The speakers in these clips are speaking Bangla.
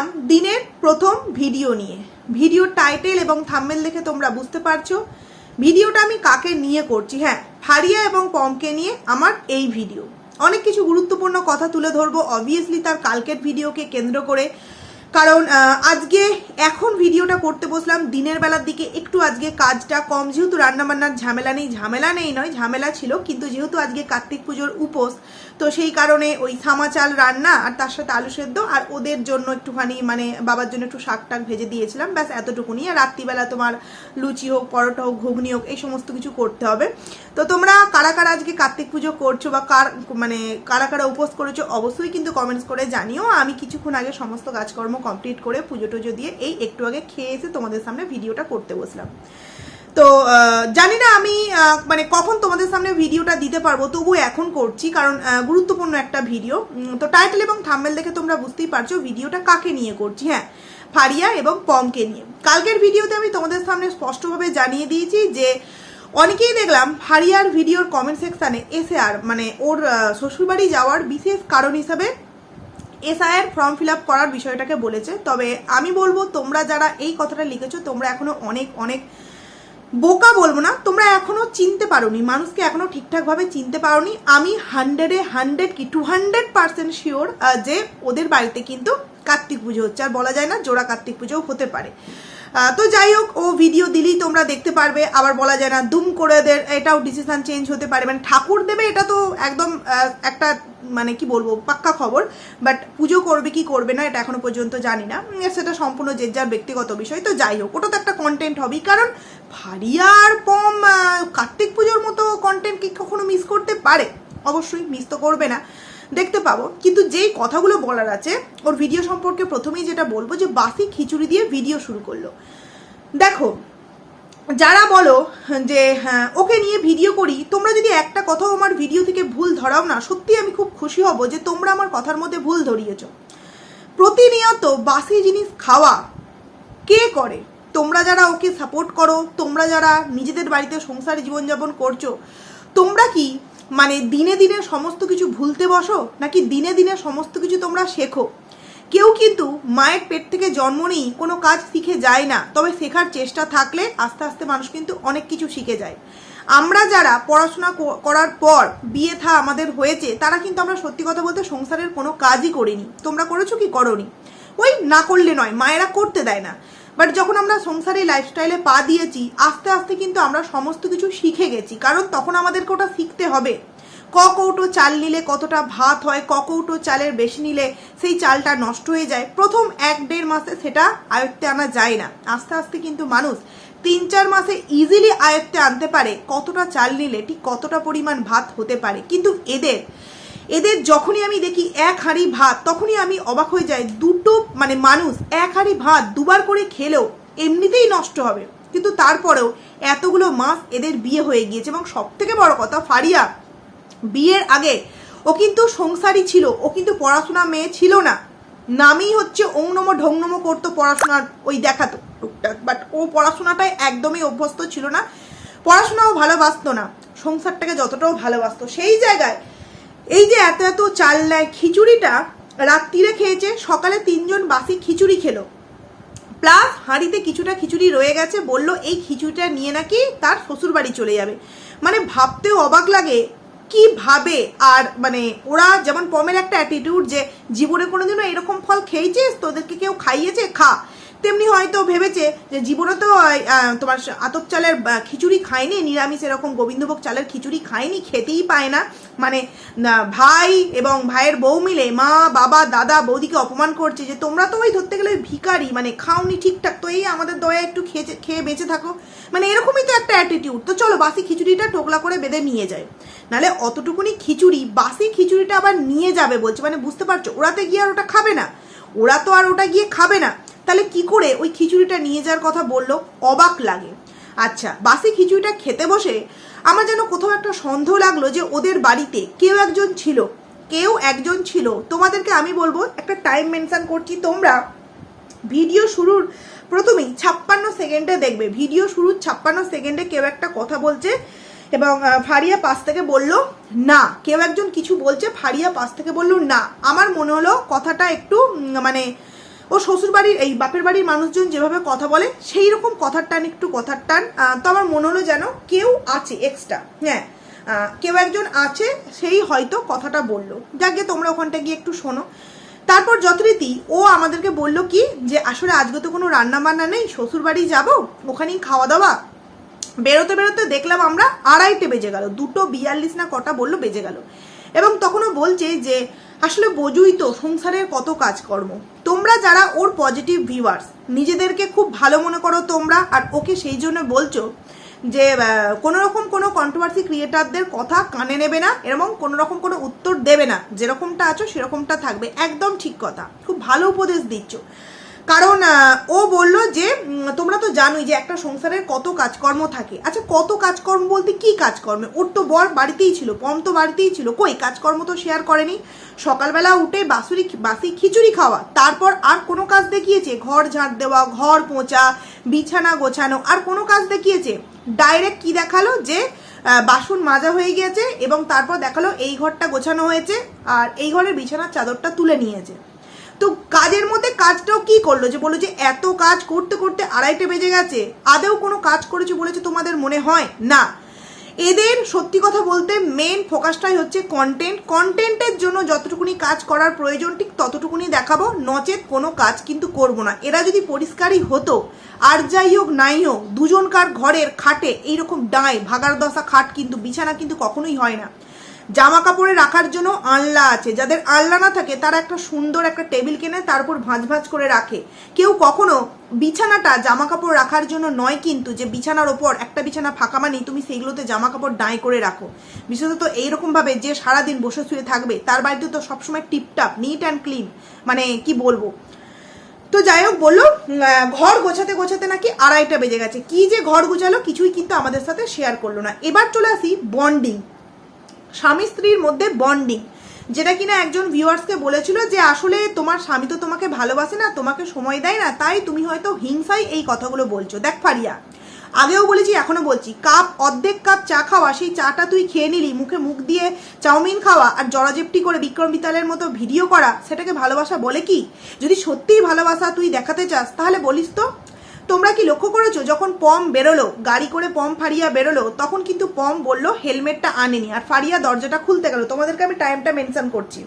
এলাম দিনের প্রথম ভিডিও নিয়ে। ভিডিও টাইটেল এবং থাম্বেল দেখে তোমরা বুঝতে পারছ। ভিডিওটা আমি কাকে নিয়ে করছি? হ্যাঁ ফারিয়া এবং পমকে নিয়ে আমার এই ভিডিও। অনেক কিছু গুরুত্বপূর্ণ কথা তুলে ধরবো অবভিয়াসলি তার কালকের ভিডিওকে কেন্দ্র করে। কারণ আজকে এখন ভিডিওটা করতে বসলাম দিনের বেলার দিকে। একটু আজকে কাজটা কম, যেহেতু রান্নাবান্নার ঝামেলা নেই। ঝামেলা নেই নয়, ঝামেলা ছিল, কিন্তু যেহেতু আজকে কার্তিক পুজোর উপোস তো সেই কারণে ওই সামা চাল রান্না আর তার সাথে আলু সেদ্ধ আর ওদের জন্য একটুখানি মানে বাবার জন্য একটু শাক টাক ভেজে দিয়েছিলাম। ব্যাস, এতটুকুনি। আর রাত্রিবেলা তোমার লুচি হোক, পরোটা হোক, ঘুগনি হোক, এই সমস্ত কিছু করতে হবে। তো তোমরা কারা কারা আজকে কার্তিক পুজো করছ বা কার মানে কারা কারা উপোস করেছ অবশ্যই কিন্তু কমেন্টস করে জানিও। আমি কিছুক্ষণ আগে সমস্ত কাজকর্ম কমপ্লিট করে পুজো টুজো দিয়ে এই একটু আগে খেয়ে এসে তোমাদের সামনে ভিডিওটা করতে বসলাম। তো জানি না আমি মানে কখন তোমাদের সামনে ভিডিওটা দিতে পারব তবু এখন করছি, কারণ গুরুত্বপূর্ণ একটা ভিডিও। তো টাইটেল এবং থাম্বেল দেখে তোমরা বুঝতেই পারছ ভিডিওটা কাকে নিয়ে করছি হ্যাঁ ফারিয়া এবং পমকে নিয়ে। কালকের ভিডিওতে আমি তোমাদের সামনে স্পষ্টভাবে জানিয়ে দিয়েছি যে, অনেকেই দেখলাম ফারিয়ার ভিডিওর কমেন্ট সেকশানে এসে আর মানে ওর শ্বশুরবাড়ি যাওয়ার বিশেষ কারণ হিসাবে এসআইয়ের ফর্ম ফিল আপ করার বিষয়টাকে বলেছে। তবে আমি বলব, তোমরা যারা এই কথাটা লিখেছো, তোমরা এখনও অনেক অনেক বোকা বলব না, তোমরা এখনও চিনতে পারোনি, মানুষকে এখনও ঠিকঠাকভাবে চিনতে পারোনি। আমি হান্ড্রেডে হান্ড্রেড কি টু হান্ড্রেড পার্সেন্ট শিওর যে ওদের বাড়িতে কিন্তু কার্তিক পুজো হচ্ছে। আর বলা যায় না জোড়া কার্তিক পুজোও হতে পারে। তো যাই হোক, ও ভিডিও দিলেই তোমরা দেখতে পারবে। আবার বলা যায় না, দুম করে ওদের, এটাও ডিসিশন চেঞ্জ হতে পারে। মানে ঠাকুর দেবে, এটা তো একদম একটা মানে কি বলব, পাক্কা খবর। বাট পুজো করবে কি করবে না, এটা এখনও পর্যন্ত জানি না। সেটা সম্পূর্ণ যে যার ব্যক্তিগত বিষয়। তো যাই হোক, ওটা তো একটা কন্টেন্ট হবেই। কারণ ফারিয়ার পম কার্তিক পুজোর মতো কন্টেন্ট কি কখনো মিস করতে পারে? অবশ্যই মিস তো করবে না। দেখতে পাবো। কিন্তু যেই কথাগুলো বলার আছে, ওর ভিডিও সম্পর্কে প্রথমেই যেটা বলব যে, বাসি খিচুড়ি দিয়ে ভিডিও শুরু করল। দেখো, যারা বলো যে হ্যাঁ ওকে নিয়ে ভিডিও করি, তোমরা যদি একটা কথাও আমার ভিডিও থেকে ভুল ধরাও না সত্যি আমি খুব খুশি হব যে, তোমরা আমার কথার মধ্যে ভুল ধরিয়েছো। প্রতিনিয়ত বাসি জিনিস খাওয়া কে করে? তোমরা যারা ওকে সাপোর্ট করো, তোমরা যারা নিজেদের বাড়িতে সংসারে জীবনযাপন করছ, তোমরা কি মানে দিনে দিনে সমস্ত কিছু ভুলতে বসো, নাকি দিনে দিনে সমস্ত কিছু তোমরা শেখো? কেউ কিন্তু মায়ের পেট থেকে জন্ম নেই কোনো কাজ শিখে যায় না, তবে শেখার চেষ্টা থাকলে আস্তে আস্তে মানুষ কিন্তু অনেক কিছু শিখে যায়। আমরা যারা পড়াশোনা করার পর বিয়ে থা আমাদের হয়েছে, তারা কিন্তু আমরা সত্যি কথা বলতে সংসারের কোনো কাজই করিনি। তোমরা করেছ কি করনি? ওই না করলে নয়, মায়েরা করতে দেয় না। বাট যখন আমরা সংসারে লাইফস্টাইলে পা দিয়েছি, আস্তে আস্তে কিন্তু আমরা সমস্ত কিছু শিখে গেছি। কারণ তখন আমাদেরকে ওটা শিখতে হবে। ক কৌটো চাল নিলে কতটা ভাত হয়, ক কৌটো চালের বেশি নিলে সেই চালটা নষ্ট হয়ে যায়। প্রথম এক দেড় মাসে সেটা আয়ত্তে আনা যায় না। আস্তে আস্তে কিন্তু মানুষ তিন চার মাসে ইজিলি আয়ত্তে আনতে পারে কতটা চাল নিলে ঠিক কতটা পরিমাণ ভাত হতে পারে। কিন্তু এদের এদের যখনই আমি দেখি এক হাঁড়ি ভাত, তখনই আমি অবাক হয়ে যাই। দুটো মানে মানুষ এক হাঁড়ি ভাত দুবার করে খেলেও এমনিতেই নষ্ট হবে। কিন্তু তারপরেও এতগুলো মাস এদের বিয়ে হয়ে গিয়েছে। এবং সব থেকে বড় কথা, ফারিয়া বিয়ের আগে ও কিন্তু সংসারী ছিল, ও কিন্তু পড়াশোনা মেয়ে ছিল না। নামই হচ্ছে ঔনম ঢংনম করতো পড়াশোনার ওই দেখাতো টুকটাক। বাট ও পড়াশোনাটায় একদমই অভ্যস্ত ছিল না। পড়াশোনাও ভালোবাসতো না। সংসারটাকে যতটাও ভালোবাসতো। সেই জায়গায় এই যে এত এত চাল নেয় খিচুড়িটা রাত্রিরে খেয়েছে, সকালে তিনজন বাসি খিচুড়ি খেলো। প্লাস হাঁড়িতে কিছুটা খিচুড়ি রয়ে গেছে, বলল, এই খিচুড়িটা নিয়ে নাকি তার শ্বশুর বাড়ি চলে যাবে। মানে ভাবতেও অবাক লাগে কীভাবে আর মানে ওরা যেমন পমের একটা অ্যাটিটিউড যে, জীবনে কোনোদিনও এরকম ফল খেয়েছিস? তোদেরকে কেউ খাইয়েছে? খা। তেমনি হয়তো ভেবেছে যে জীবনে তো তোমার আতপ চালের খিচুড়ি খায়নি, নিরামিষ এরকম গোবিন্দভোগ চালের খিচুড়ি খায়নি, খেতেই পায় না। মানে ভাই এবং ভাইয়ের বউ মিলে মা, বাবা, দাদা, বৌদিকে অপমান করছে যে তোমরা তো ওই ধরতে গেলে ভিখারি মানে খাওনি ঠিকঠাক, তো এই আমাদের দয়া একটু খেয়ে খেয়ে বেঁচে থাকো। মানে এরকমই তো একটা অ্যাটিটিউড তো চলো বাসি খিচুড়িটা টোকলা করে বেঁধে নিয়ে যায় নাহলে অতটুকুনি খিচুড়ি, বাসি খিচুড়িটা আবার নিয়ে যাবে বলছে। মানে বুঝতে পারছ, ওরাতে গিয়ে আর ওটা খাবে না। ওরা তো আর ওটা গিয়ে খাবে না। তাহলে কি করে ওই খিচুড়িটা নিয়ে যাওয়ার কথা বলল? অবাক লাগে। আচ্ছা বাসি খিচুড়িটা খেতে বসে আমার যেন কোথাও একটা সন্দেহ লাগল যে ওদের বাড়িতে কেউ একজন ছিল। কেউ একজন ছিল। তোমাদেরকে আমি বলব, একটা টাইম মেনশন করছি তোমরা। ভিডিও শুরুর প্রথমেই ছাপ্পান্ন সেকেন্ডে দেখবে। ভিডিও শুরুর ছাপ্পান্ন সেকেন্ডে কেউ একটা কথা বলছে এবং ফারিয়া পাশ থেকে বলল, না। কেউ একজন কিছু বলছে, ফারিয়া পাশ থেকে বলল, না। আমার মনে হলো কথাটা একটু মানে ও শ্বশুর বাড়ির এই বাপের বাড়ির মানুষজন যেভাবে কথা বলে, সেই রকম কথার টান, একটু কথার টান। তো আমার মনে হলো যেন কেউ আছে এক্সট্রা হ্যাঁ। কেউ একজন আছে, সেই হয়তো কথাটা বলল। যাকে তোমরা ওখানটা গিয়ে একটু শোনো। তারপর যথারীতি ও আমাদেরকে বলল কি, যে আসলে আজকে তো কোনো রান্না বান্না নেই শ্বশুর বাড়ি যাব, ওখানেই খাওয়া দাওয়া। বেরোতে বেরোতে দেখলাম আমরা আড়াইটে বেজে গেল, দুটো বিয়াল্লিশ না কটা বলল বেজে গেল। এবং তখনও বলছে যে, আসলে বোঝুই তো সংসারের কত কাজকর্ম। তোমরা যারা ওর পজিটিভ ভিউয়ার্স নিজেদেরকে খুব ভালো মনে করো তোমরা, আর ওকে সেই জন্য বলছো যে কোনো রকম কোনো কন্ট্রোভার্সি ক্রিয়েটারদের কথা কানে নেবে না, এবং কোনো রকম কোনো উত্তর দেবে না। যেরকমটা আছো সেরকমটা থাকবে। একদম ঠিক কথা। খুব ভালো উপদেশ দিচ্ছ। কারণ ও বলল যে তোমরা তো জানোই যে একটা সংসারের কত কাজকর্ম থাকে। আচ্ছা কত কাজকর্ম বলতে কি কাজকর্মে? ওর তো বর বাড়িতেই ছিল, পম তো বাড়িতেই ছিল। কই, কাজকর্ম তো শেয়ার করেনি। সকালবেলা উঠে বাসুরি বাসি খিচুড়ি খাওয়া। তারপর আর কোনো কাজ দেখিয়েছে? ঘর ঝাঁট দেওয়া, ঘর পোঁচা, বিছানা গোছানো, আর কোনো কাজ দেখিয়েছে? ডাইরেক্ট কি দেখাল যে বাসন মাজা হয়ে গিয়েছে এবং তারপর দেখাল এই ঘরটা গোছানো হয়েছে, আর এই ঘরের বিছানার চাদরটা তুলে নিয়েছে। তো কাজের মধ্যে কাজটাও কি করল? যে বলল যে এত কাজ করতে করতে আড়াইটে বেজে গেছে। আদেও কোনো কাজ করেছে বলেছে তোমাদের মনে হয়? না। এদের সত্যি কথা বলতে মেন ফোকাসটাই হচ্ছে কন্টেন্ট কন্টেন্টের জন্য যতটুকুনি কাজ করার প্রয়োজন, ঠিক ততটুকুনি দেখাবো। নচেত কোনো কাজ কিন্তু করব না। এরা যদি পরিষ্কারই হতো, আর যাই হোক, নাই হোক, দুজনকার ঘরের খাটে এইরকম ডাঁয় ভাগার দশা খাট কিন্তু, বিছানা কিন্তু কখনোই হয় না। জামা কাপড়ে রাখার জন্য আনলা আছে। যাদের আনলা না থাকে, তারা একটা সুন্দর একটা টেবিল কেনে তার উপর ভাঁজ ভাঁজ করে রাখে। কেউ কখনো বিছানাটা জামা কাপড় রাখার জন্য নয় কিন্তু যে বিছানার ওপর একটা বিছানা ফাঁকা মানেই তুমি সেইগুলোতে জামা কাপড় ডাঁই করে রাখো। বিশেষত এইরকমভাবে যে সারাদিন বসে শুয়ে থাকবে, তার বাড়িতে তো সবসময় টিপটাপ নিট অ্যান্ড ক্লিন মানে কি বলব? তো যাই হোক বলল ঘর গোছাতে গোছাতে নাকি আড়াইটা বেজে গেছে। কি যে ঘর গোছালো কিছুই কিন্তু আমাদের সাথে শেয়ার করল না। এবার চলে আসি বন্ডিং স্বামী স্ত্রীর মধ্যে বন্ডিং যেটা কিনা একজন ভিউয়ার্সকে বলেছিল যে আসলে তোমার স্বামী তো তোমাকে ভালোবাসে না, তোমাকে সময় দেয় না, তাই তুমি হয়তো হিংসায় এই কথাগুলো বলছো। দেখ ফারিয়া, আগেও বলেছি, এখনও বলছি, কাপ অর্ধেক কাপ চা খাওয়া, সেই চাটা তুই খেয়ে নিলি, মুখে মুখ দিয়ে চাউমিন খাওয়া আর জরাজেপটি করে বিক্রম বিতালের মতো ভিডিও করা, সেটাকে ভালোবাসা বলে কি? যদি সত্যিই ভালোবাসা তুই দেখাতে চাস, তাহলে বলিস তো। তোমরা কি লক্ষ্য করেছ? যখন পম বেরোলো, গাড়ি করে পম ফারিয়া বেরোলো, তখন কিন্তু পম বলল, হেলমেটটা আনেনি। আর ফারিয়া দরজাটা খুলতে গেল। তোমাদেরকে আমি টাইমটা মেনশন করছি।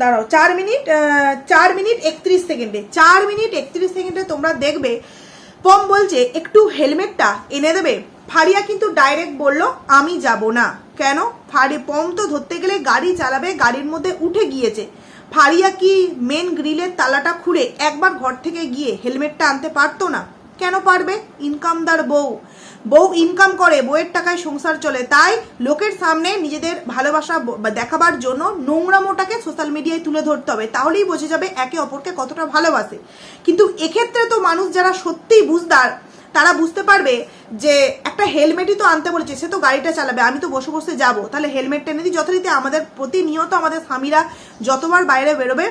দাঁড়াও, চার মিনিট চার মিনিট একত্রিশ সেকেন্ডে, চার মিনিট একত্রিশ সেকেন্ডে তোমরা দেখবে, পম বলছে, একটু হেলমেটটা এনে দেবে? ফারিয়া কিন্তু ডাইরেক্ট বলল, আমি যাব না। কেন? ফারি, পম তো ধরতে গেলে গাড়ি চালাবে, গাড়ির মধ্যে উঠে গিয়েছে। ফারিয়া কি মেন গ্রিলের তালাটা খুলে একবার ঘর থেকে গিয়ে হেলমেটটা আনতে পারতো না? কেন পারবে? ইনকামদার বউ। বউ ইনকাম করে, বউয়ের টাকায় সংসার চলে। তাই লোকের সামনে নিজেদের ভালোবাসা দেখাবার জন্য নোংরা মোটাকে সোশ্যাল মিডিয়ায় তুলে ধরতে হবে। তাহলেই বোঝা যাবে একে অপরকে কতটা ভালোবাসে। কিন্তু এক্ষেত্রে তো মানুষ যারা সত্যিই বুঝদার তারা বুঝতে পারবে যে একটা হেলমেটই তো আনতে বলেছে, সে তো গাড়িটা চালাবে, আমি তো বসে বসে যাব। তাহলে হেলমেটটা এনে দিই, যথারীতি আমাদের প্রতিনিয়ত আমাদের স্বামীরা যতবার বাইরে বেরোবে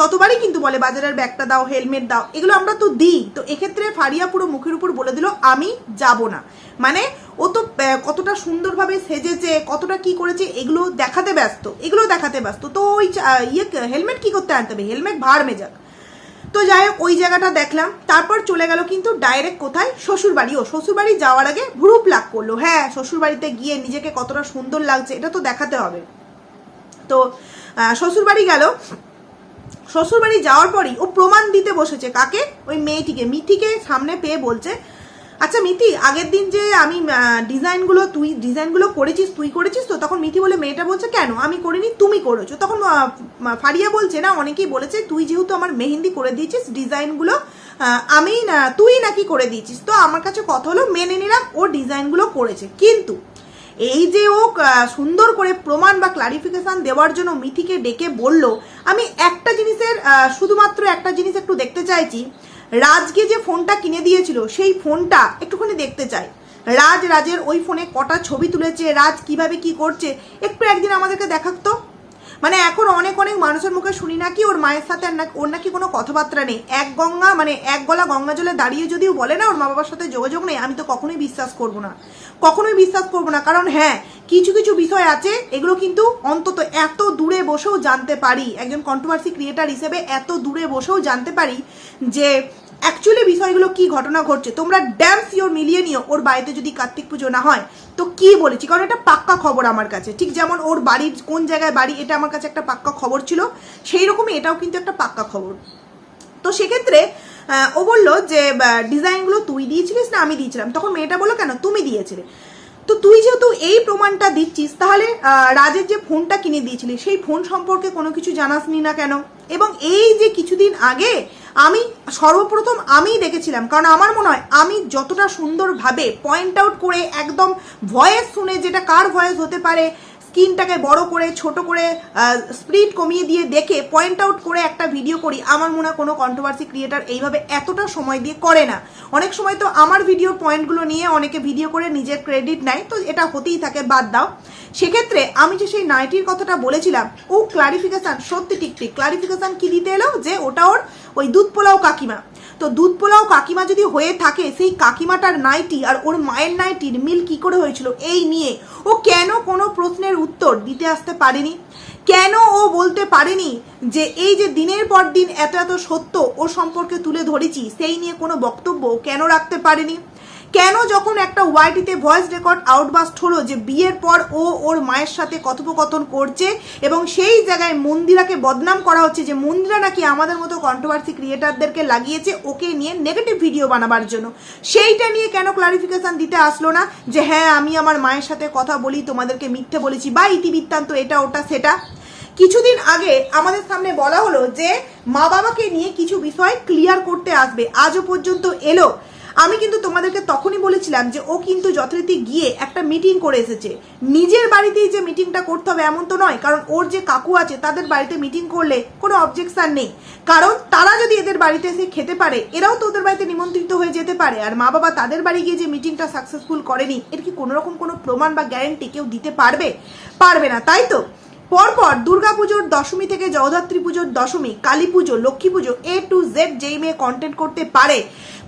ততবারই কিন্তু বলে, বাজারের ব্যাগটা দাও, হেলমেট দাও, এগুলো আমরা তো দিই। তো এক্ষেত্রে ফারিয়া পুরো মুখের উপর বলে দিল, আমি যাব না। মানে ও তো কতটা সুন্দরভাবে সেজেছে, কতটা কি করেছে, এগুলো দেখাতে ব্যস্ত, এগুলো দেখাতে ব্যস্ত। তো ওই ইয়ে হেলমেট কি করতে আনতে হবে? হেলমেট ভার মেজাক তো যাই হোক, ওই জায়গাটা দেখলাম। তারপর চলে গেল কিন্তু ডাইরেক্ট কোথায়? শ্বশুরবাড়ি। ও শ্বশুরবাড়ি যাওয়ার আগে ভ্রু প্লাক করল। হ্যাঁ শ্বশুরবাড়িতে গিয়ে নিজেকে কতটা সুন্দর লাগছে, এটা তো দেখাতে হবে। তো শ্বশুরবাড়ি গেল। শ্বশুরবাড়ি যাওয়ার পরই ও প্রমাণ দিতে বসেছে কাকে? ওই মেয়েটিকে। মিথিকে সামনে পেয়ে বলছে আচ্ছা মিথি, আগের দিন যে আমি ডিজাইনগুলো তুই, ডিজাইনগুলো করেছিস, তুই করেছিস তো? তখন মিথি বলে, মেয়েটা বলছে, কেন? আমি করিনি, তুমি করেছ। তখন ফারিয়া বলছে, না, অনেকেই বলেছে, তুই যেহেতু আমার মেহেন্দি করে দিয়েছিস, ডিজাইনগুলো আমি না, তুই নাকি করে দিয়েছিস। তো আমার কাছে কথা হলো, মেনে নিলাম, ও ডিজাইনগুলো করেছে। কিন্তু, এই যে ও সুন্দর করে প্রমাণ বা ক্লারিফিকেশান দেওয়ার জন্য মিথিকে ডেকে বলল, আমি একটা জিনিসের শুধুমাত্র একটা জিনিস একটু দেখতে চাইছি রাজকে যে ফোনটা কিনে দিয়েছিল, সেই ফোনটা একটুখানি দেখতে চাই। রাজ, রাজের ওই ফোনে কটা ছবি তুলেছে, রাজ কীভাবে কি করছে, একটু একদিন আমাদেরকে দেখাতো মানে এখন অনেক অনেক মানুষের মুখে শুনি নাকি ওর মায়ের সাথে ওর নাকি কোনো কথাবার্তা নেই। এক গঙ্গা মানে এক গলা গঙ্গা জলে দাঁড়িয়ে যদিও বলে না, ওর মা বাবার সাথে যোগাযোগ নেই, আমি তো কখনোই বিশ্বাস করব না। কখনোই বিশ্বাস করব না, কারণ হ্যাঁ কিছু কিছু বিষয় আছে, এগুলো কিন্তু অন্তত এত দূরে বসেও জানতে পারি, একজন কন্ট্রোভার্সি ক্রিয়েটার হিসেবে এত দূরে বসেও জানতে পারি যে অ্যাকচুয়ালি বিষয়গুলো কি ঘটনা ঘটছে? তোমরা ড্যাম সিওর মিলিয়ে নিও, ওর বাড়িতে যদি কার্তিক পুজো না হয়। তো কি বলেছি? কারণ এটা পাক্কা খবর আমার কাছে। ঠিক যেমন ওর বাড়ির, কোন জায়গায় বাড়ি, এটা আমার কাছে একটা পাক্কা খবর ছিল। সেই রকমই এটাও কিন্তু একটা পাক্কা খবর। তো সেক্ষেত্রে ও বলল যে ডিজাইনগুলো তুই দিয়েছিলিস না আমি দিয়েছিলাম। তখন মেয়েটা বলল, কেন? তুমি দিয়েছিলে। তো তুই যেহেতু এই প্রমাণটা দিচ্ছিস, তাহলে রাজের যে ফোনটা কিনে দিয়েছিলি, সেই ফোন সম্পর্কে কোনো কিছু জানাসনি না কেন? এবং এই যে কিছুদিন আগে আমি, সর্বপ্রথম আমিই দেখেছিলাম, কারণ আমার মনে হয় আমি যতটা সুন্দরভাবে পয়েন্ট আউট করে একদম ভয়েস শুনে যেটা কার ভয়েস হতে পারে স্ক্রিনটাকে বড় করে, ছোট করে স্পিড কমিয়ে দিয়ে দেখে পয়েন্ট আউট করে একটা ভিডিও করি। আমার মনে হয় কোনো কন্ট্রোভার্সি ক্রিয়েটার এইভাবে এতটা সময় দিয়ে করে না। অনেক সময় তো আমার ভিডিওর পয়েন্টগুলো নিয়ে অনেকে ভিডিও করে নিজের ক্রেডিট নেয়, তো এটা হতেই থাকে, বাদ দাও। সেক্ষেত্রে আমি যে সেই নাইটির কথাটা বলেছিলাম, ও ক্লারিফিকেশন সত্যি ঠিক ঠিক ক্লারিফিকেশান কী দিতে এলো? যে ওটা ওর ওই দুধ পোলাও কাকিমা। তো দুধ পোলাও কাকিমা যদি হয়ে থাকে, সেই কাকিমাটার নাইটি আর ওর মায়ের নাইটির মিল কি করে হয়েছিল এই নিয়ে ও কেন কোনো প্রশ্নের উত্তর দিতে আসতে পারেনি? কেন ও বলতে পারেনি যে এই যে দিনের পর দিন এত এত সত্য ও সম্পর্কে তুলে ধরেছি, সেই নিয়ে কোনো বক্তব্য কেন রাখতে পারেনি? কেন যখন একটা ওয়াইটিতে ভয়েস রেকর্ড আউটবাস্ট হলো যে বিয়ের পর ও ওর মায়ের সাথে কথোপকথন করছে এবং সেই জায়গায় মন্দিরাকে বদনাম করা হচ্ছে যে মন্দিরা নাকি আমাদের মতো কন্ট্রোভার্সি ক্রিয়েটারদেরকে লাগিয়েছে, ওকে নিয়ে নেগেটিভ ভিডিও বানাবার জন্য। সেইটা নিয়ে কেন ক্লারিফিকেশান দিতে আসলো না যে হ্যাঁ আমি আমার মায়ের সাথে কথা বলি, তোমাদেরকে মিথ্যে বলেছি, বা ইতিবৃত্তান্ত এটা, ওটা, সেটা। কিছুদিন আগে আমাদের সামনে বলা হলো যে মা বাবাকে নিয়ে কিছু বিষয় ক্লিয়ার করতে আসবে। আজও পর্যন্ত এলো। আমি কিন্তু তোমাদেরকে তখনই বলেছিলাম যে ও কিন্তু যথারীতি গিয়ে একটা মিটিং করে এসেছে। নিজের বাড়িতেই যে মিটিংটা করতে হবে এমন তো নয়, কারণ ওর যে কাকু আছে, তাদের বাড়িতে মিটিং করলে কোনো অবজেকশন নেই। কারণ তারা যদি এদের বাড়িতে এসে খেতে পারে, এরাও তো ওদের বাড়িতে নিমন্ত্রিত হয়ে যেতে পারে। আর মা বাবা তাদের বাড়ি গিয়ে যে মিটিংটা সাকসেসফুল করেনি, এর কি কোনো রকম কোনো প্রমাণ বা গ্যারেন্টি কেউ দিতে পারবে? পারবে না, তাই তো? পরপর দুর্গাপুজোর দশমী থেকে জগদ্ধাত্রী পুজোর দশমী, কালী পুজো, লক্ষ্মী পুজো এ টু জেড যেই মেয়ে কন্টেন্ট করতে পারে,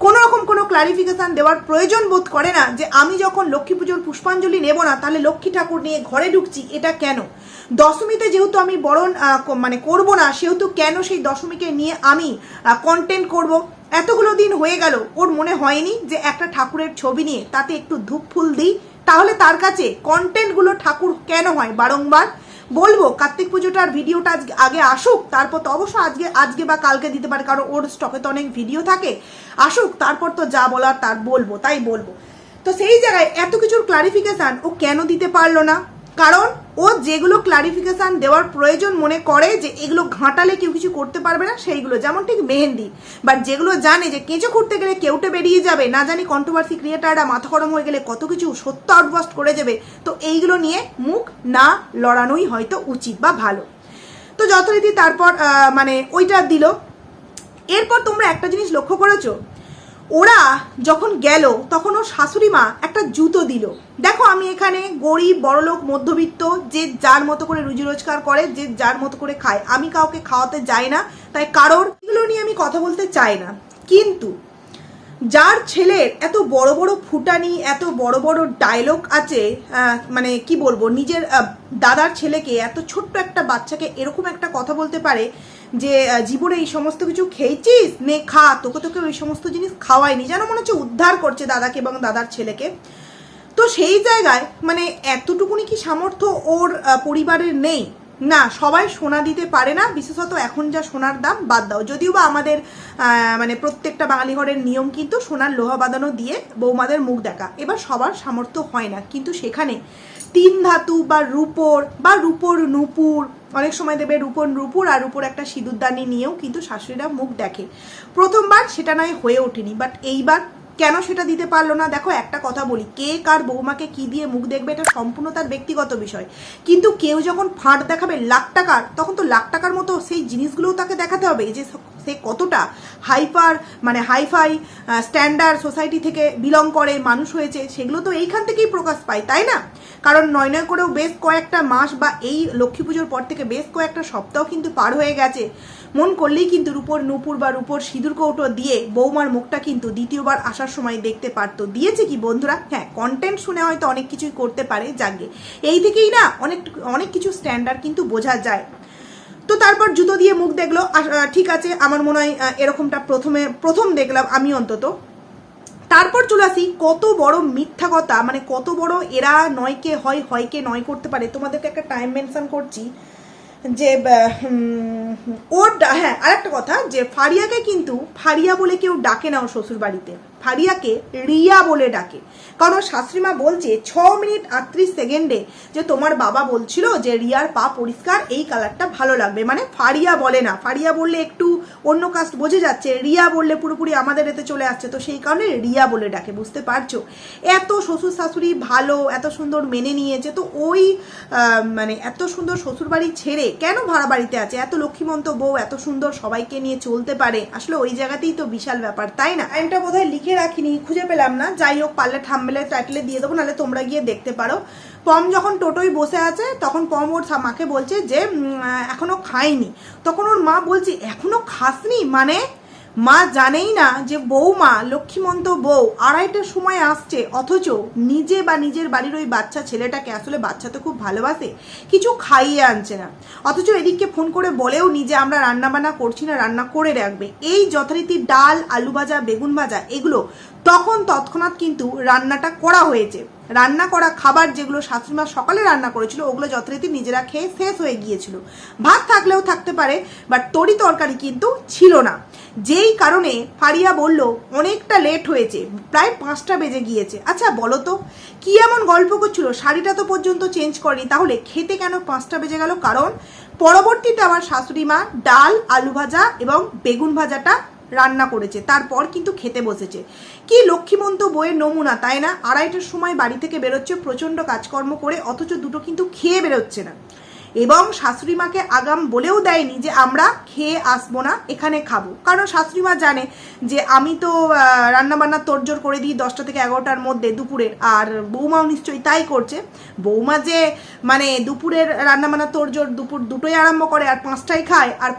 কোনো রকম কোনো ক্লারিফিকেশন দেওয়ার প্রয়োজন বোধ করে না যে আমি যখন লক্ষ্মী পুজোর পুষ্পাঞ্জলি নেব না, তাহলে লক্ষ্মী ঠাকুর নিয়ে ঘরে ঢুকছি, এটা কেন? দশমীতে যেহেতু আমি বরণ মানে করব না, সেহেতু কেন সেই দশমীকে নিয়ে আমি কন্টেন্ট করব? এতগুলো দিন হয়ে গেল, ওর মনে হয়নি যে একটা ঠাকুরের ছবি নিয়ে তাতে একটু ধূপ ফুল দিই, তাহলে তার কাছে কন্টেন্টগুলো ঠাকুর কেন হয়? বারংবার বলব, কার্তিক পুজোটার ভিডিওটা আগে আসুক, তারপর তো অবশ্য আজকে আজকে বা কালকে দিতে পারে, কারণ ওর স্টকে তো অনেক ভিডিও থাকে। আসুক, তারপর তো যা বলার তার বলব, তাই বলব। তো সেই জায়গায় এত কিছুর ক্লারিফিকেশান ও কেন দিতে পারল না? কারণ ও যেগুলো ক্লারিফিকেশন দেওয়ার প্রয়োজন মনে করে যে এগুলো ঘাঁটালে কেউ কিছু করতে পারবে না, সেইগুলো, যেমন ঠিক মেহেন্দি। বাট যেগুলো জানে যে কেঁচো করতে গেলে কেউটে বেরিয়ে যাবে, না জানি কন্ট্রোভার্সি ক্রিয়েটাররা মাথা গরম হয়ে গেলে কত কিছু সত্য আউটবাস্ট করে যাবে তো এইগুলো নিয়ে মুখ না লড়ানোই হয়তো উচিত বা ভালো। তো যথারীতি তারপর মানে ওইটা দিল। এরপর তোমরা একটা জিনিস লক্ষ্য করেছ ওরা যখন গেল, তখন ওর শাশুড়ি মা একটা জুতো দিল। দেখো, আমি এখানে গরিব, বড়লোক, মধ্যবিত্ত, যে যার মতো করে রুজি রোজগার করে, যে যার মতো করে খায়। আমি কাউকে খাওয়াতে যাই না, তাই কারোর এগুলো নিয়ে আমি কথা বলতে চাই না। কিন্তু যার ছেলের এত বড় বড় ফুটানি, এত বড় বড় ডায়লগ আছে মানে কি বলব, নিজের দাদার ছেলেকে এত ছোট্ট একটা বাচ্চাকে এরকম একটা কথা বলতে পারে যে জীবনে এই সমস্ত কিছু খেয়েছিস? নে, খা। তোকে তোকে ওই সমস্ত জিনিস খাওয়ায়নি। যেন মনে হচ্ছে উদ্ধার করছে দাদাকে এবং দাদার ছেলেকে। তো সেই জায়গায় মানে এতটুকুনি কি সামর্থ্য ওর পরিবারের নেই? না, সবাই সোনা দিতে পারে না। বিশেষত এখন যা সোনার দাম, বাদ দাও। যদিও বা আমাদের মানে প্রত্যেকটা বাঙালি ঘরের নিয়ম কিন্তু সোনার লোহা বাঁধানো দিয়ে বৌমাদের মুখ দেখা। এবার সবার সামর্থ্য হয় না। কিন্তু সেখানে তিন ধাতু বা রূপোর বা রূপোর নূপুর। অনেক সময় দেবে রূপন রূপুর আর রূপোর একটা সিঁদুরদানি নিয়েও কিন্তু শাশুড়িরা মুখ দেখে। প্রথমবার সেটা নয় হয়ে ওঠেনি বাট এইবার কেন সেটা দিতে পারল না? দেখো, একটা কথা বলি, কে কার বৌমাকে কি দিয়ে মুখ দেখবে এটা সম্পূর্ণ তার ব্যক্তিগত বিষয়। কিন্তু কেউ যখন ফাঁট দেখাবে লাখ টাকার, তখন তো লাখ টাকার মতো সেই জিনিসগুলোও তাকে দেখাতে হবে যে সে কতটা হাইপার মানে হাইফাই স্ট্যান্ডার্ড সোসাইটি থেকে বিলং করে, মানুষ হয়েছে, সেগুলো তো এইখান থেকেই প্রকাশ পায়, তাই না? কারণ নয় নয় করেও বেশ কয়েকটা মাস বা এই লক্ষ্মী পুজোর পর থেকে বেশ কয়েকটা সপ্তাহ কিন্তু পার হয়ে গেছে। মন করলেই কিন্তু রূপর নুপুর বা রূপর সিঁদুর কৌটো দিয়ে বৌমার মুখটা কিন্তু দ্বিতীয়বার আসার সময় দেখতে পারতো। দিয়েছে কি বন্ধুরা? হ্যাঁ কন্টেন্ট শুনে হয়তো অনেক কিছুই করতে পারে জাগে এই থেকেই না, অনেক অনেক কিছু স্ট্যান্ডার্ড কিন্তু বোঝা যায়। তো তারপর জুতো দিয়ে মুখ দেখল ঠিক আছে, আমার মনে হয় এরকমটা প্রথমে, প্রথম দেখলাম আমি অন্তত। তারপর চলে আসি, কত বড় মিথ্যা কথা মানে কত বড় এরা নয়কে হয় হয়কে নয় করতে পারে। তোমাদেরকে একটা টাইম মেনশন করছি যে ওর হ্যাঁ আরেকটা কথা যে, ফারিয়াকে কিন্তু, ফারিয়া বলে কেউ ডাকে না ওর শ্বশুর বাড়িতে ফারিয়াকে রিয়া বলে ডাকে। কারণ শাশুড়িমা বলছে, ছ মিনিট আটত্রিশ সেকেন্ডে যে তোমার বাবা বলছিল যে রিয়ার পা পরিষ্কার, এই কালারটা ভালো লাগবে। মানে ফারিয়া বলে না। ফারিয়া বললে একটু অন্য কাস্ট বোঝে যাচ্ছে। রিয়া বললে পুরোপুরি আমাদের এতে চলে আসছে। তো সেই কারণে রিয়া বলে ডাকে, বুঝতে পারছ? এত শ্বশুর শাশুড়ি ভালো, এত সুন্দর মেনে নিয়েছে। তো ওই মানে এত সুন্দর শ্বশুর বাড়ি ছেড়ে কেন ভাড়া বাড়িতে আছে? এত লক্ষ্মীমন্ত বউ, এত সুন্দর সবাইকে নিয়ে চলতে পারে? আসলে ওই জায়গাতেই তো বিশাল ব্যাপার, তাই না? টাইমটা বোধহয় লিখে রাখিনি, খুঁজে পেলাম না। যাই হোক, পারলে থামবেলে টাইটেলে দিয়ে দেবো, নাহলে তোমরা গিয়ে দেখতে পারো। পম যখন টোটোই বসে আছে, তখন পম ওর মাকে বলছে যে এখনও খাইনি তখন ওর মা বলছে, এখনও খাসনি? মানে মা জানেই না যে বৌমা লক্ষ্মীমন্ত বউ আড়াইটার সময় আসছে, অথচ নিজে বা নিজের বাড়ির ওই বাচ্চা ছেলেটাকে আসলে বাচ্চা তো খুব ভালোবাসে, কিছু খাইয়ে আনছে না। অথচ এদিককে ফোন করে বলেও নিজে আমরা রান্না বান্না করছি না, রান্না করে রাখবে। এই যথারীতি ডাল আলু ভাজা বেগুন ভাজা এগুলো তখন তৎক্ষণাৎ কিন্তু রান্নাটা করা হয়েছে। রান্না করা খাবার যেগুলো শাশুড়িমা সকালে রান্না করেছিল, ওগুলো যথারীতি নিজেরা খেয়ে শেষ হয়ে গিয়েছিল। ভাত থাকলেও থাকতে পারে বাট তরি তরকারি কিন্তু ছিল না। যেই কারণে ফারিয়া বলল, অনেকটা লেট হয়েছে, প্রায় পাঁচটা বেজে গিয়েছে। আচ্ছা বলো তো, কি এমন গল্প করছিল? শাড়িটা তো পর্যন্ত চেঞ্জ করেনি, তাহলে খেতে কেন পাঁচটা বেজে গেল? কারণ পরবর্তীতে আমার শাশুড়ি মা ডাল, আলু ভাজা এবং বেগুন ভাজাটা রান্না করেছে, তারপর কিন্তু খেতে বসেছে। কি লক্ষ্মীমন্ত বইয়ের নমুনা, তাই না? আড়াইটার সময় বাড়ি থেকে বেরোচ্ছে, প্রচণ্ড কাজকর্ম করে, অথচ দুটো কিন্তু খেয়ে বেরোচ্ছে না। এবং শাশুড়ি মাকে আগাম বলেও দেয়নি যে আমরা খেয়ে আসব না, এখানে খাব। কারণ শাশুড়ি মা জানে যে আমি তো রান্না বান্না তোড়জোড় করে দিই দশটা থেকে এগারোটার মধ্যে দুপুরের, আর বৌমাও নিশ্চয়ই তাই করছে। বৌমা যে মানে দুপুরের রান্না বান্না তোড়জোড় দুপুর দুটোই আরম্ভ করে আর পাঁচটায় খায়, আর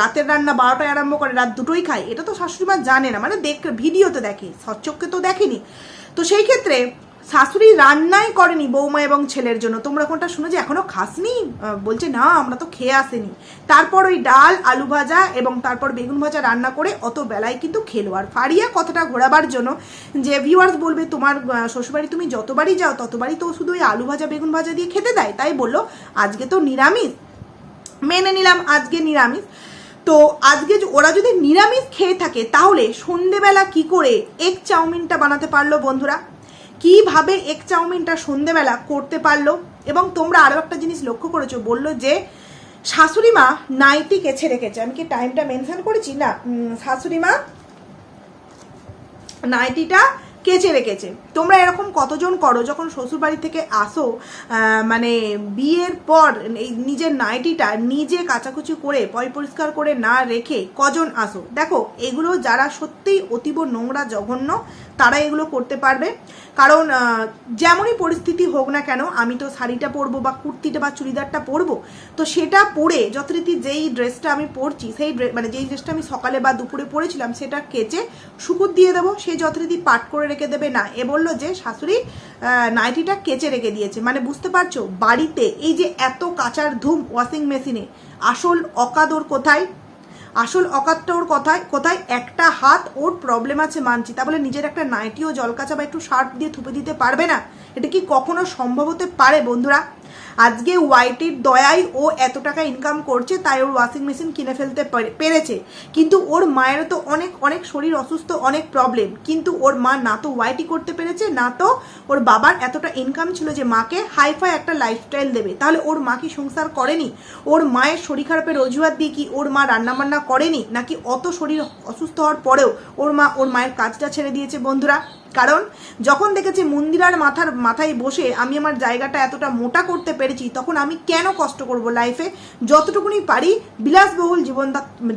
রাতের রান্না বারোটায় আরম্ভ করে, রাত দুটোই খায়, এটা তো শাশুড়ি মা জানে না। মানে দেখ, ভিডিওতে দেখে সচ্চক্ষে তো দেখেনি। তো সেই ক্ষেত্রে শাশুড়ি রান্নাই করেনি বৌমা এবং ছেলের জন্য। তোমরা কোনটা শুনে যে এখনও খাসনি? বলছে, না, আমরা তো খেয়ে আসেনি। তারপর ওই ডাল, আলু ভাজা এবং তারপর বেগুন ভাজা রান্না করে অত বেলায় কিন্তু খেলো। আর ফারিয়া কথাটা ঘোরাবার জন্য যে ভিউয়ার্স বলবে, তোমার শ্বশুরবাড়ি তুমি যতবারই যাও, ততবারই তো শুধু ওই আলু ভাজা, বেগুন ভাজা দিয়ে খেতে দেয়। তাই বলল, আজকে তো নিরামিষ। মেনে নিলাম, আজকে নিরামিষ। তো আজকে ওরা যদি নিরামিষ খেয়ে থাকে, তাহলে সন্ধেবেলা কি করে এগ চাউমিনটা বানাতে পারল বন্ধুরা? কীভাবে এগ চাউমিনটা সন্ধেবেলা করতে পারল এবং তোমরা আরও একটা জিনিস লক্ষ্য করেছ বলল যে শাশুড়ি মা নাইটি কেছে রেখেছে। আমি কি টাইমটা মেনশন করেছি? না উম, শাশুড়ি মা নাইটিটা কেচে রেখেছে। তোমরা এরকম কতজন করো? যখন শ্বশুরবাড়ি থেকে আসো মানে বিয়ের পর এই নিজের নাইটিটা নিজে কাচাকুচি করে পয় পরিষ্কার করে না রেখে কজন আসো? দেখো এগুলো যারা সত্যিই অতীব নোংরা জঘন্য তারা এগুলো করতে পারবে। কারণ যেমনই পরিস্থিতি হোক না কেন, আমি তো শাড়িটা পরবো বা কুর্তিটা বা চুড়িদারটা পরবো। তো সেটা পরে যথারীতি যেই ড্রেসটা আমি পরছি, সেই ড্রেস মানে যেই ড্রেসটা আমি সকালে বা দুপুরে পরেছিলাম, সেটা কেচে শুকুর দিয়ে দেবো। সে যথারীতি পাট করে রেখে দেবে না। এ বলল যে, শাশুড়ি নাইটিটা কেচে রেখে দিয়েছে। মানে বুঝতে পারছ? বাড়িতে এই যে এত কাচার ধুম ওয়াশিং মেশিনে আসল অকাদর কোথায়? আসল অকাতটা ওর কথায়, কোথায় একটা হাত ওর প্রবলেম আছে মানছি। তা বলে নিজের একটা নাইটিও জল জলকাচা বা একটু শার্ট দিয়ে থুপে দিতে পারবে না? এটা কি কখনো সম্ভব হতে পারে বন্ধুরা? আজকে ওয়াইটির দয়ায় ও এত টাকা ইনকাম করছে, তাই ওর ওয়াশিং মেশিন কিনে ফেলতে পেরে- পেরেছে। কিন্তু ওর মায়ের তো অনেক অনেক শরীর অসুস্থ, অনেক প্রবলেম কিন্তু ওর মা না তো ওয়াইটি করতে পেরেছে, না তো ওর বাবার এতটা ইনকাম ছিল যে মাকে হাইফাই একটা লাইফস্টাইল দেবে। তাহলে ওর মা কি সংসার করেনি? ওর মায়ের শরীর খারাপের অজুহাত দিয়ে কি ওর মা রান্নাবান্না করেনি? নাকি অত শরীর অসুস্থ হওয়ার পরেও ওর মা, ওর মায়ের কাজটা ছেড়ে দিয়েছে, বন্ধুরা? কারণ যখন দেখেছি মন্দিরার মাথার মাথায় বসে আমি আমার জায়গাটা এতটা মোটা করতে পেরেছি তখন আমি কেন কষ্ট করব লাইফে যতটুকুনি পারি বিলাসবহুল জীবন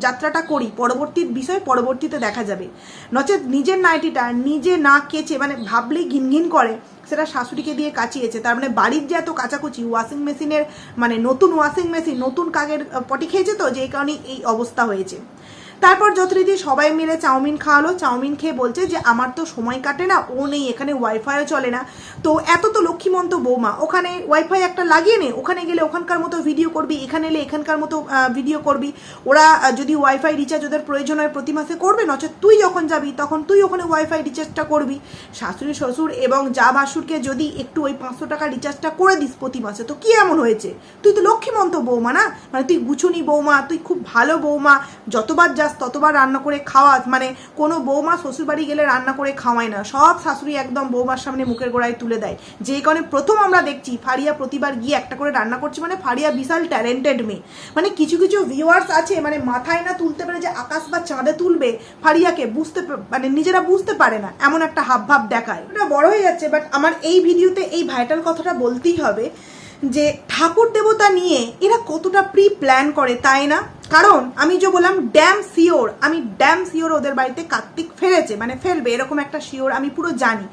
যাত্রাটা করি পরবর্তীর বিষয় পরবর্তীতে দেখা যাবে। নচেত নিজের নাইটিটা নিজে না কেচে মানে ভাবলেই ঘিনঘিন করে সেটা শাশুড়িকে দিয়ে কাচিয়েছে। তার মানে বাড়ির যে এত কাচাকুচি ওয়াশিং মেশিনের মানে নতুন ওয়াশিং মেশিন নতুন আহ, পটি খেয়েছে তো? যেই কারণে এই অবস্থা হয়েছে। তারপর যথারীতি সবাই মিলে চাউমিন খাওয়ালো। চাউমিন খেয়ে বলছে যে, আমার তো সময় কাটে না, ও নেই, এখানে ওয়াইফাইও চলে না। তো এত তো লক্ষ্মীমন্ত বৌমা, ওখানে ওয়াইফাই একটা লাগিয়ে নে, ওখানে গেলে ওখানকার মতো ভিডিও করবি, এখানে এলে এখানকার মতো ভিডিও করবি। ওরা যদি ওয়াইফাই রিচার্জ ওদের প্রয়োজন হয় প্রতি মাসে করবে, নচেত তুই যখন যাবি, তখন তুই ওখানে ওয়াইফাই রিচার্জটা করবি। শাশুড়ি, শ্বশুর এবং যা ভাসুরকে যদি একটু ওই পাঁচশো টাকা রিচার্জটা করে দিস প্রতি মাসে, তো কি এমন হয়েছে? তুই তো লক্ষ্মীমন্ত বৌমা না? মানে তুই গুছুনি বৌমা, তুই খুব ভালো বৌমা, যতবার যাস ততবার রান্না করে খাওয়াস মানে কোনো বৌমা শ্বশুরবাড়ি গেলে রান্না করে খাওয়ায় না। সব শাশুড়ি একদম বৌমার সামনে মুখের গোড়ায় তুলে দেয়। যে কারণে প্রথম আমরা দেখছি ফারিয়া প্রতিবার গিয়ে একটা করে রান্না করছে মানে ফারিয়া বিশাল ট্যালেন্টেড মেয়ে। মানে কিছু কিছু ভিউয়ার্স আছে মানে মাথায় না তুলতে পারে যে আকাশ বা চাঁদে তুলবে ফারিয়াকে, বুঝতে মানে নিজেরা বুঝতে পারে না, এমন একটা হাব ভাব দেখায়। ওটা বড় হয়ে যাচ্ছে বাট আমার এই ভিডিওতে এই ভাইটাল কথাটা বলতেই হবে যে ঠাকুর দেবতা নিয়ে এরা কতটা প্রি প্ল্যান করে, তাই না? কারণ আমি যে বললাম ড্যাম শিওর আমি ড্যাম শিওর ওদের বাড়িতে কার্তিক ফেলেছে মানে ফেলবে, এরকম একটা শিওর আমি পুরো জানি।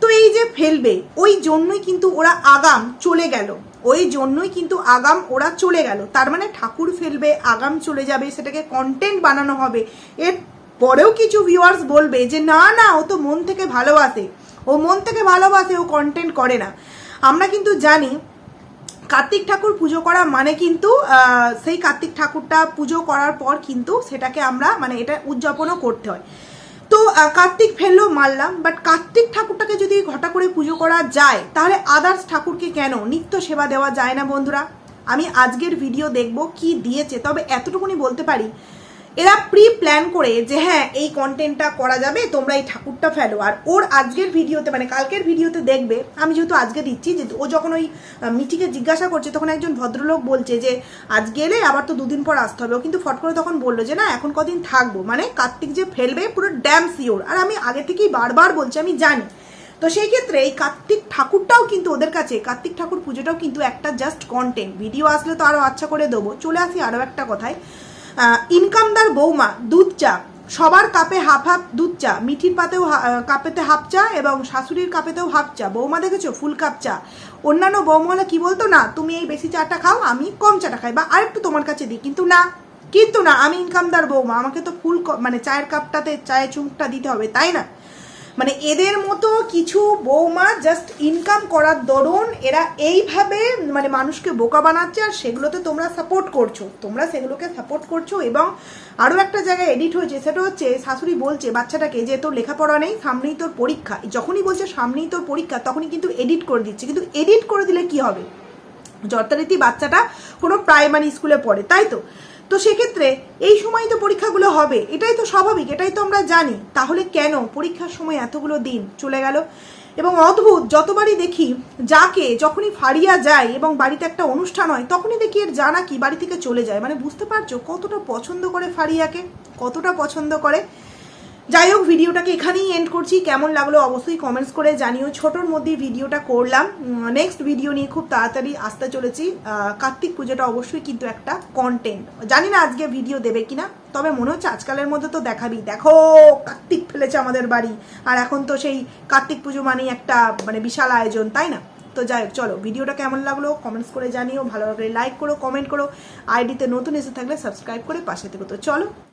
তো এই যে ফেলবে, ওই জন্যই কিন্তু ওরা আগাম চলে গেল। ওই জন্যই কিন্তু আগাম ওরা চলে গেল। তার মানে ঠাকুর ফেলবে, আগাম চলে যাবে, সেটাকে কন্টেন্ট বানানো হবে। এর পরেও কিছু ভিউয়ার্স বলবে যে, না না, ও তো মন থেকে ভালোবাসে। ও মন থেকে ভালোবাসে, ও কন্টেন্ট করে না। আমরা কিন্তু জানি কার্তিক ঠাকুর পুজো করা মানে কিন্তু সেই কার্তিক ঠাকুরটা পুজো করার পর কিন্তু সেটাকে আমরা মানে এটা উদযাপনও করতে হয়। তো কার্তিক ফেললেও মারলাম বাট কার্তিক ঠাকুরটাকে যদি ঘটা করে পুজো করা যায়, তাহলে আদার্স ঠাকুরকে কেন? নিত্য সেবা দেওয়া যায় না বন্ধুরা। আমি আজকের ভিডিও দেখব কি দিয়েছে, তবে এতটুকুনি বলতে পারি এরা প্রি প্ল্যান করে যে হ্যাঁ এই কন্টেন্টটা করা যাবে তোমরা এই ঠাকুরটা ফেলো। আর ওর আজকের ভিডিওতে মানে কালকের ভিডিওতে দেখবে, আমি যেহেতু আজকে দিচ্ছি, যে ও যখন ওই মিটিকে জিজ্ঞাসা করছে, তখন একজন ভদ্রলোক বলছে যে, আজ গেলে আবার তো দুদিন পর আসতে হবে। ও কিন্তু ফট করে তখন বলল যে, না, এখন কদিন থাকব। মানে কার্তিক যে ফেলবে, পুরো ড্যাম সিওর আর আমি আগে থেকেই বারবার বলছি, আমি জানি। তো সেই ক্ষেত্রে এই কার্তিক ঠাকুরটাও কিন্তু ওদের কাছে, কার্তিক ঠাকুর পুজোটাও কিন্তু একটা জাস্ট কন্টেন্ট ভিডিও আসলে তো আরও আচ্ছা করে দেবো। চলে আসি আরও একটা কথায়। ইনকামদার বৌমা, দুধ চা। সবার কাপে হাফ হাফ দুধ চা। মিঠির পাতেও কাপেতে হাফ চা এবং শাশুড়ির কাপেতেও হাফ চা। বৌমা দেখেছ? ফুল কাপ চা। অন্যান্য বৌমালা কি বলতো? না, তুমি এই বেশি চাটা খাও, আমি কম চাটা খাই। বা আরেকটু তোমার কাছে দিই। কিন্তু না কিন্তু না, আমি ইনকামদার বৌমা। আমাকে তো ফুল মানে চায়ের কাপটাতে, চায়ের চুমুকটা দিতে হবে, তাই না? মানে এদের মতো কিছু বৌমা জাস্ট ইনকাম করার দরুন এরা এইভাবে মানে মানুষকে বোকা বানাচ্ছে আর সেগুলোতে তোমরা সাপোর্ট করছ। তোমরা সেগুলোকে সাপোর্ট করছ এবং আরও একটা জায়গায় এডিট হয়েছে, সেটা হচ্ছে শাশুড়ি বলছে বাচ্চাটাকে যে তোর লেখাপড়া নেই, সামনেই তোর পরীক্ষা। যখনই বলছে সামনেই তোর পরীক্ষা, তখনই কিন্তু এডিট করে দিচ্ছে। কিন্তু এডিট করে দিলে কি হবে? যথারীতি বাচ্চাটা কোনো প্রাইমারি স্কুলে পড়ে, তাই তো? তো সেক্ষেত্রে এই সময় তো পরীক্ষাগুলো হবে। এটাই তো স্বাভাবিক, এটাই তো আমরা জানি। তাহলে কেন পরীক্ষার সময় এতগুলো দিন চলে গেল? এবং অদ্ভুত, যতবারই দেখি যাকে যখনই ফারিয়া যায় এবং বাড়িতে একটা অনুষ্ঠান হয়, তখনই দেখি এর জানা কি বাড়ি থেকে চলে যায়। মানে বুঝতে পারছ কতটা পছন্দ করে ফারিয়াকে কতটা পছন্দ করে যাই হোক ভিডিওটাকে এখানেই এন্ড করছি। কেমন লাগল অবশ্যই কমেন্টস করে জানিও। ছোটোর মধ্যেই ভিডিওটা করলাম। নেক্সট ভিডিও নিয়ে খুব তাড়াতাড়ি আসতে চলেছি। কার্তিক পুজোটা অবশ্যই কিন্তু একটা কন্টেন্ট জানি না আজকে ভিডিও দেবে কিনা, তবে মনে হচ্ছে আজকালের মধ্যে তো দেখাবি। দেখো, কার্তিক ফেলেছে আমাদের বাড়ি। আর এখন তো সেই কার্তিক পুজো মানেই একটা মানে বিশাল আয়োজন, তাই না? তো যাই হোক, চলো, ভিডিওটা কেমন লাগল কমেন্টস করে জানিও। ভালো লাগলে লাইক করো কমেন্ট করো। আইডিতে নতুন এসে থাকলে সাবস্ক্রাইব করে পাশে থেকো। তো চলো।